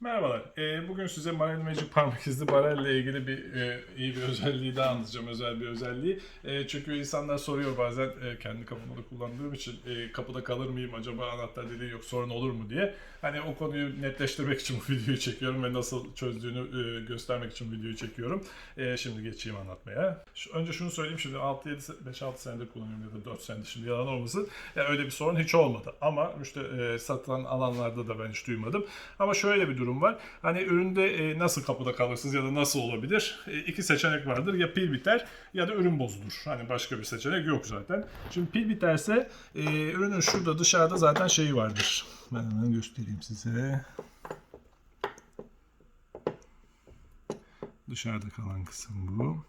Merhabalar. Ee, bugün size Marel Magic parmak izli barel ile ilgili bir e, iyi bir özelliği daha anlatacağım. Özel bir özelliği. E, çünkü insanlar soruyor bazen e, kendi kapımda da kullandığım için kapıda kalır mıyım acaba anahtar deliği yok sorun olur mu diye. Hani o konuyu netleştirmek için bu videoyu çekiyorum ve nasıl çözdüğünü göstermek için videoyu çekiyorum. Şimdi geçeyim anlatmaya. Önce şunu söyleyeyim şimdi 6 7 5-6 senedir kullanıyorum ya da 4 senedir şimdi yalan olmasın. Yani öyle bir sorun hiç olmadı. Ama işte satılan alanlarda da ben hiç duymadım. Ama şöyle bir durum var. Hani üründe e, nasıl kapıda kalırsınız ya da nasıl olabilir? E, iki seçenek vardır. Ya pil biter ya da ürün bozulur. Hani başka bir seçenek yok zaten. Şimdi pil biterse e, ürünün şurada dışarıda zaten şeyi vardır. Ben hemen göstereyim size. Dışarıda kalan kısım bu.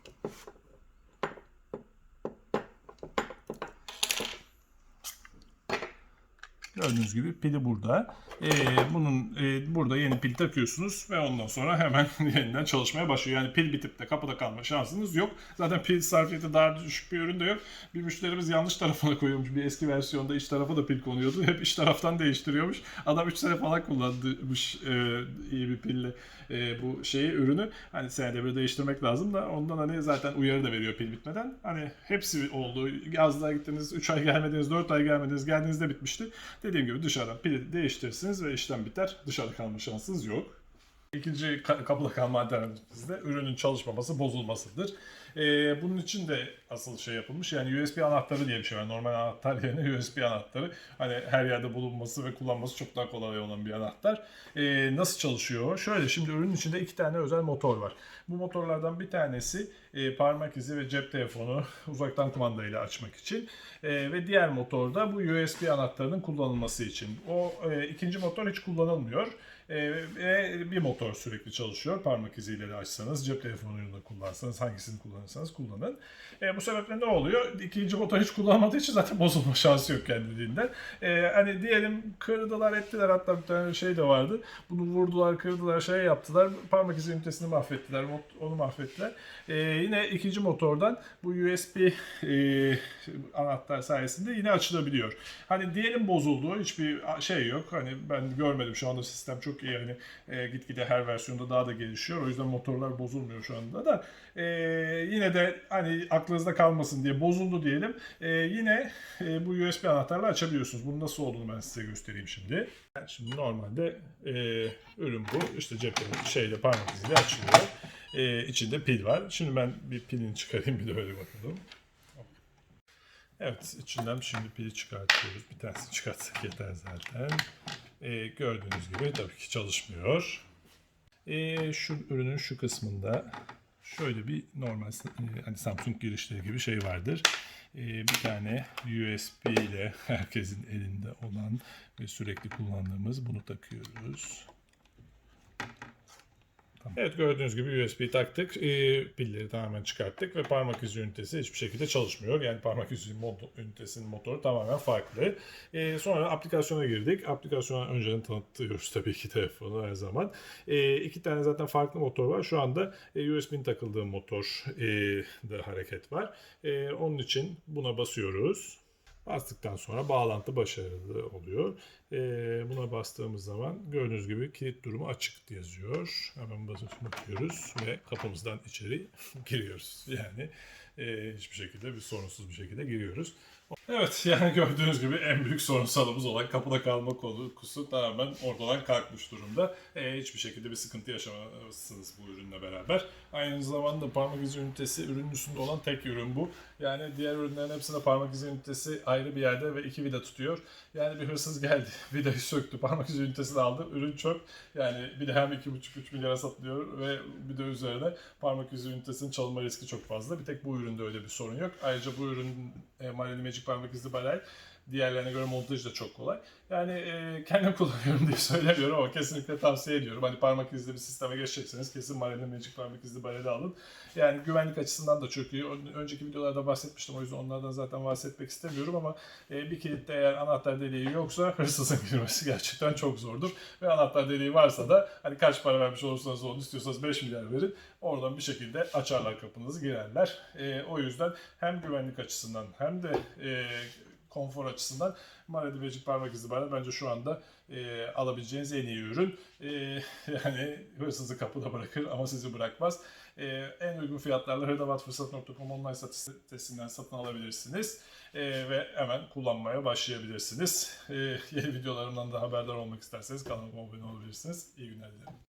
Gördüğünüz gibi pili burada. Ee, bunun e, burada yeni pil takıyorsunuz ve ondan sonra hemen yeniden çalışmaya başlıyor. Yani pil bitip de kapıda kalma şansınız yok. Zaten pil sarfiyeti daha düşük bir ürün de yok. Bir müşterimiz yanlış tarafına koyuyormuş. Bir eski versiyonda iç tarafa da pil konuyordu. Hep iç taraftan değiştiriyormuş. Adam 3 sene falan kullanmış e, iyi bir pille e, bu şeyi ürünü. Hani senede bir değiştirmek lazım da ondan hani zaten uyarı da veriyor pil bitmeden. Hani hepsi oldu. Yazlığa gittiniz, 3 ay gelmediniz, 4 ay gelmediniz, geldiğinizde bitmişti. Dediğim gibi dışarıdan pili değiştirirsiniz ve işlem biter. Dışarıda kalma şansınız yok. İkinci ka- kapıda kalma alternatifimiz de ürünün çalışmaması, bozulmasıdır. Ee, bunun için de asıl şey yapılmış. Yani USB anahtarı diye bir şey var. Normal anahtar yerine USB anahtarı. Hani her yerde bulunması ve kullanması çok daha kolay olan bir anahtar. Ee, nasıl çalışıyor? Şöyle şimdi ürünün içinde iki tane özel motor var. Bu motorlardan bir tanesi e, parmak izi ve cep telefonu uzaktan kumandayla açmak için. E, ve diğer motor da bu USB anahtarının kullanılması için. O e, ikinci motor hiç kullanılmıyor. E, ve bir motor sürekli çalışıyor. Parmak iziyle de açsanız, cep telefonuyla kullansanız, hangisini kullanırsanız kullanın. E, bu sebeple ne oluyor? İkinci motor hiç kullanmadığı için zaten bozulma şansı yok kendiliğinden. E, hani diyelim kırdılar ettiler hatta bir tane şey de vardı. Bunu vurdular, kırdılar, şey yaptılar. Parmak izi ünitesini mahvettiler, onu mahvettiler. E, yine ikinci motordan bu USB e, anahtar sayesinde yine açılabiliyor. Hani diyelim bozuldu, hiçbir şey yok. Hani ben görmedim şu anda sistem çok iyi. Yani e, gitgide her versiyonda daha da gelişiyor. O yüzden motorlar bozulmuyor şu anda da. E, yine de hani aklınızda kalmasın diye bozuldu diyelim. E, yine e, bu USB anahtarla açabiliyorsunuz. Bunun nasıl olduğunu ben size göstereyim şimdi. Yani şimdi normalde e, ürün bu. İşte cep şeyle parmak iziyle açılıyor. E, içinde pil var. Şimdi ben bir pilini çıkarayım bir de öyle bakalım. Evet içinden şimdi pili çıkartıyoruz. Bir tanesini çıkartsak yeter zaten. E, gördüğünüz gibi tabii ki çalışmıyor. E, şu ürünün şu kısmında şöyle bir normal e, hani Samsung girişleri gibi şey vardır. E, bir tane USB ile herkesin elinde olan ve sürekli kullandığımız bunu takıyoruz. Evet gördüğünüz gibi USB taktık. E, pilleri tamamen çıkarttık ve parmak izi ünitesi hiçbir şekilde çalışmıyor. Yani parmak izi mod- ünitesinin motoru tamamen farklı. E, sonra aplikasyona girdik. Aplikasyona önceden tanıtıyoruz tabii ki telefonu her zaman. E, iki tane zaten farklı motor var. Şu anda e, USB'nin takıldığı motor e, da hareket var. E, onun için buna basıyoruz. Bastıktan sonra bağlantı başarılı oluyor. Ee, buna bastığımız zaman gördüğünüz gibi kilit durumu açık yazıyor. Hemen basıp bakıyoruz ve kapımızdan içeri giriyoruz. Yani e, hiçbir şekilde bir sorunsuz bir şekilde giriyoruz. Evet yani gördüğünüz gibi en büyük sorunsalımız olan kapıda kalma korkusu tamamen ortadan kalkmış durumda. E, hiçbir şekilde bir sıkıntı yaşamazsınız bu ürünle beraber. Aynı zamanda parmak izi ünitesi ürünün üstünde olan tek ürün bu. Yani diğer ürünlerin hepsinde parmak izi ünitesi ayrı bir yerde ve iki vida tutuyor. Yani bir hırsız geldi, vidayı söktü, parmak izi ünitesini aldı, ürün çöp. Yani bir de hem 2,5-3 milyara satılıyor ve bir de üzerine parmak izi ünitesinin çalınma riski çok fazla. Bir tek bu üründe öyle bir sorun yok. Ayrıca bu ürün e, Marelli Magic parmak izli balay diğerlerine göre montajı da çok kolay. Yani e, kendim kullanıyorum diye söylemiyorum ama kesinlikle tavsiye ediyorum. Hani parmak izli bir sisteme geçecekseniz kesin Marelli Magic parmak izli balay alın. Yani güvenlik açısından da çok iyi. Ön- Önceki videolarda bahsetmiştim o yüzden onlardan zaten bahsetmek istemiyorum ama e, bir kilitte eğer anahtar deliği yoksa hırsızın girmesi gerçekten çok zordur. Ve anahtar deliği varsa da hani kaç para vermiş olursanız olun istiyorsanız 5 milyar verin. Oradan bir şekilde açarlar kapınızı girerler. E, o yüzden hem güvenlik açısından hem de e, konfor açısından Maradi Magic parmak izi barı bence şu anda e, alabileceğiniz en iyi ürün. E, yani hırsızı kapıda bırakır ama sizi bırakmaz. E, en uygun fiyatlarla hırdavatfırsat.com online satış sitesinden satın alabilirsiniz. E, ve hemen kullanmaya başlayabilirsiniz. E, yeni videolarımdan da haberdar olmak isterseniz kanalıma abone olabilirsiniz. İyi günler dilerim.